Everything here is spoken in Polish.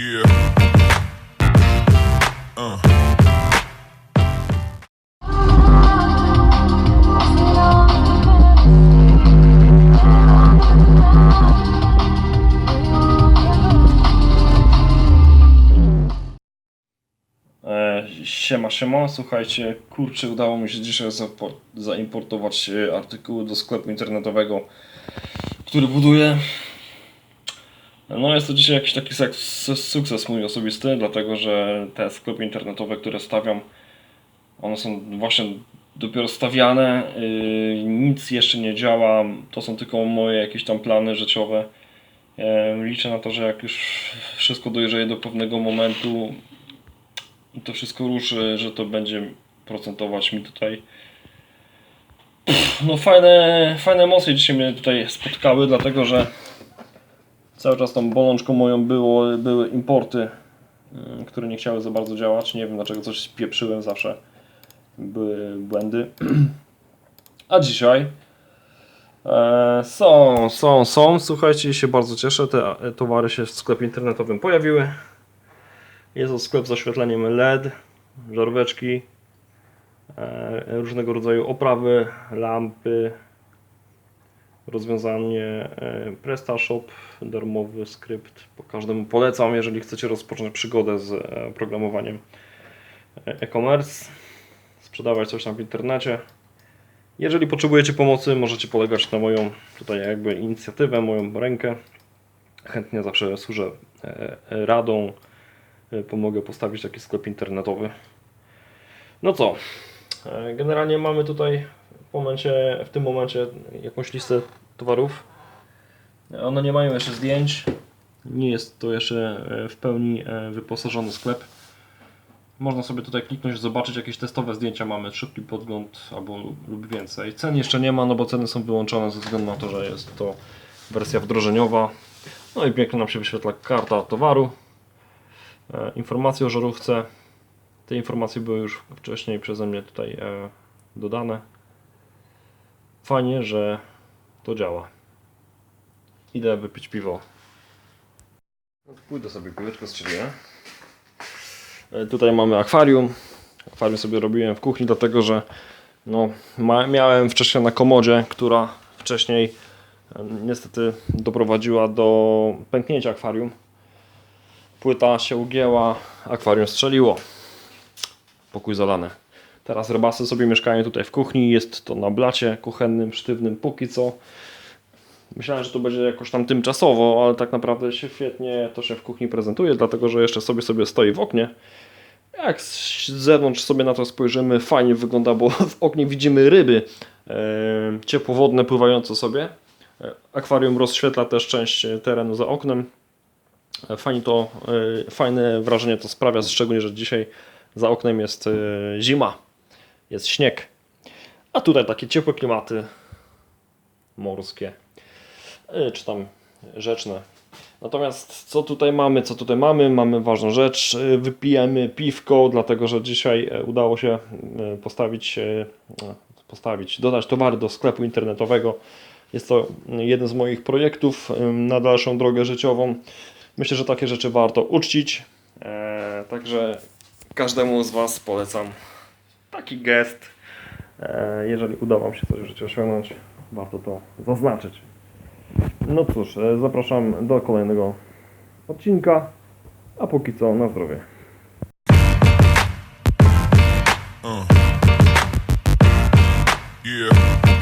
E, Siema, siema, słuchajcie, kurczę, udało mi się dzisiaj zaimportować e, artykuły do sklepu internetowego, który buduję. No jest to dzisiaj jakiś taki suk- sukces mój osobisty, dlatego że te sklepy internetowe, które stawiam, one są właśnie dopiero stawiane, yy, nic jeszcze nie działa, to są tylko moje jakieś tam plany życiowe. E, Liczę na to, że jak już wszystko dojrzeje do pewnego momentu, i to wszystko ruszy, że to będzie procentować mi tutaj. No fajne, fajne emocje dzisiaj mnie tutaj spotkały, dlatego że cały czas tą bolączką moją było, były importy, mm, które nie chciały za bardzo działać. Nie wiem dlaczego coś pieprzyłem zawsze. Były błędy. A dzisiaj e, są, są, są. Słuchajcie, się bardzo cieszę. Te e, towary się w sklepie internetowym pojawiły. Jest to sklep z oświetleniem LED, żaróweczki, e, różnego rodzaju oprawy, lampy, rozwiązanie e, PrestaShop, darmowy skrypt. Po każdemu polecam, jeżeli chcecie rozpocząć przygodę z e, programowaniem e, e-commerce, sprzedawać coś tam w internecie. Jeżeli potrzebujecie pomocy, możecie polegać na moją tutaj jakby inicjatywę, moją rękę. Chętnie zawsze służę radą, pomogę postawić taki sklep internetowy. No co, generalnie mamy tutaj momencie, w tym momencie jakąś listę towarów. One nie mają jeszcze zdjęć. Nie jest to jeszcze e, w pełni e, wyposażony sklep. Można sobie tutaj kliknąć, zobaczyć jakieś testowe zdjęcia. Mamy szybki podgląd albo lub więcej. Cen jeszcze nie ma, no bo ceny są wyłączone ze względu na to, że jest to wersja wdrożeniowa. No i pięknie nam się wyświetla karta towaru e, informacje o żarówce. Te informacje były już wcześniej przeze mnie tutaj dodane. Fajnie, że to działa. Idę wypić piwo. Pójdę sobie piłeczkę strzeliłem. E, Tutaj mamy akwarium. Akwarium sobie robiłem w kuchni, dlatego że no, miałem wcześniej na komodzie, która wcześniej e, niestety doprowadziła do pęknięcia akwarium. Płyta się ugięła, akwarium strzeliło. Pokój zalany. Teraz rybasy sobie mieszkają tutaj w kuchni. Jest to na blacie kuchennym, sztywnym póki co. Myślałem, że to będzie jakoś tam tymczasowo, ale tak naprawdę się świetnie to się w kuchni prezentuje, dlatego że jeszcze sobie sobie stoi w oknie. Jak z zewnątrz sobie na to spojrzymy, fajnie wygląda, bo w oknie widzimy ryby e, ciepłowodne pływające sobie. E, Akwarium rozświetla też część terenu za oknem. E, Fajnie to, e, fajne wrażenie to sprawia, szczególnie, że dzisiaj za oknem jest e, zima, jest śnieg. A tutaj takie ciepłe klimaty morskie, e, czy tam rzeczne. Natomiast co tutaj mamy, co tutaj mamy? Mamy ważną rzecz. E, Wypijemy piwko, dlatego że dzisiaj e, udało się postawić, postawić, dodać towary do sklepu internetowego. Jest to jeden z moich projektów na dalszą drogę życiową. Myślę, że takie rzeczy warto uczcić. Także każdemu z Was polecam taki gest. E, Jeżeli uda Wam się coś w życiu osiągnąć, warto to zaznaczyć. No cóż, e, zapraszam do kolejnego odcinka. A póki co, na zdrowie. Uh. Yeah.